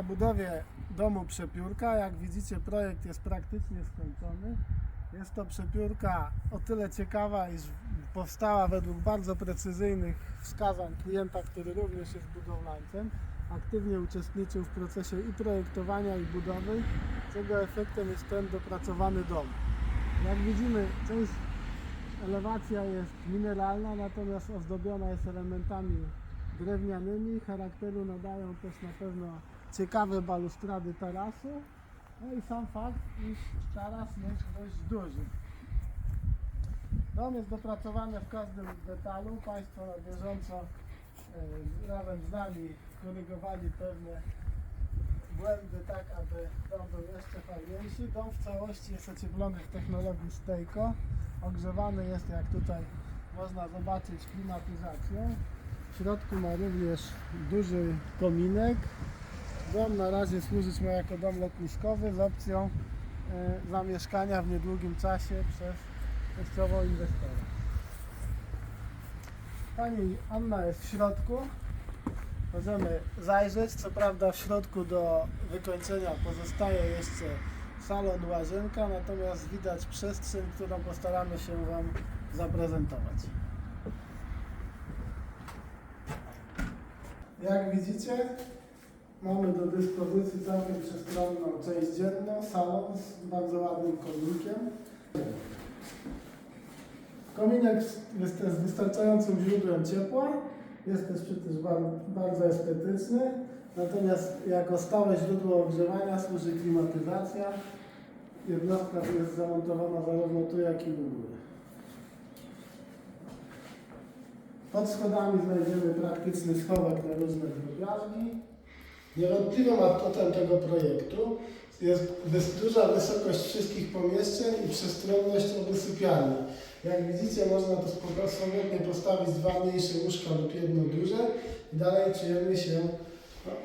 Na budowie domu przepiórka. Jak widzicie, projekt jest praktycznie skończony. Jest to przepiórka o tyle ciekawa, iż powstała według bardzo precyzyjnych wskazań klienta, który również jest budowlańcem. Aktywnie uczestniczył w procesie i projektowania, i budowy, czego efektem jest ten dopracowany dom. Jak widzimy, część elewacja jest mineralna, natomiast ozdobiona jest elementami drewnianymi. Charakteru nadają też na pewno ciekawe balustrady tarasu. No i sam fakt, iż taras jest dość duży. Dom jest dopracowany w każdym detalu. Państwo na bieżąco e, razem z nami korygowali pewne błędy tak, aby dom był jeszcze fajniejszy. Dom w całości jest ocieplony w technologii Stejko. Ogrzewany jest, jak tutaj można zobaczyć, klimatyzacją. W środku ma również duży kominek. Dom na razie służyć ma jako dom letniskowy z opcją e, zamieszkania w niedługim czasie przez teściową inwestora. Pani Anna jest w środku. Możemy zajrzeć. Co prawda w środku do wykończenia pozostaje jeszcze salon łazienka, natomiast widać przestrzeń, którą postaramy się Wam zaprezentować. Jak widzicie, mamy do dyspozycji całkiem przestronną część dzienną, salon z bardzo ładnym kominkiem. Kominek jest też wystarczającym źródłem ciepła, jest też przecież bar- bardzo estetyczny, natomiast jako stałe źródło ogrzewania służy klimatyzacja. Jednostka jest zamontowana zarówno tu, jak i u góry. Pod schodami znajdziemy praktyczny schowek na różne drobiazgi. Niewątpliwym atutem tego projektu jest duża wysokość wszystkich pomieszczeń i przestronność obu sypialni. Jak widzicie, można spoko- swobodnie postawić dwa mniejsze łóżka lub jedno duże i dalej czujemy się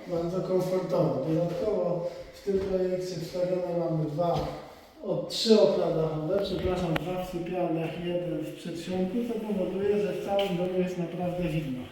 bardzo komfortowo. Dodatkowo w tym projekcie wstawione mamy dwa, o, trzy okna dachowe, przepraszam, dwa w sypialniach jeden w przedsionku, co powoduje, że w całym domu jest naprawdę zimno.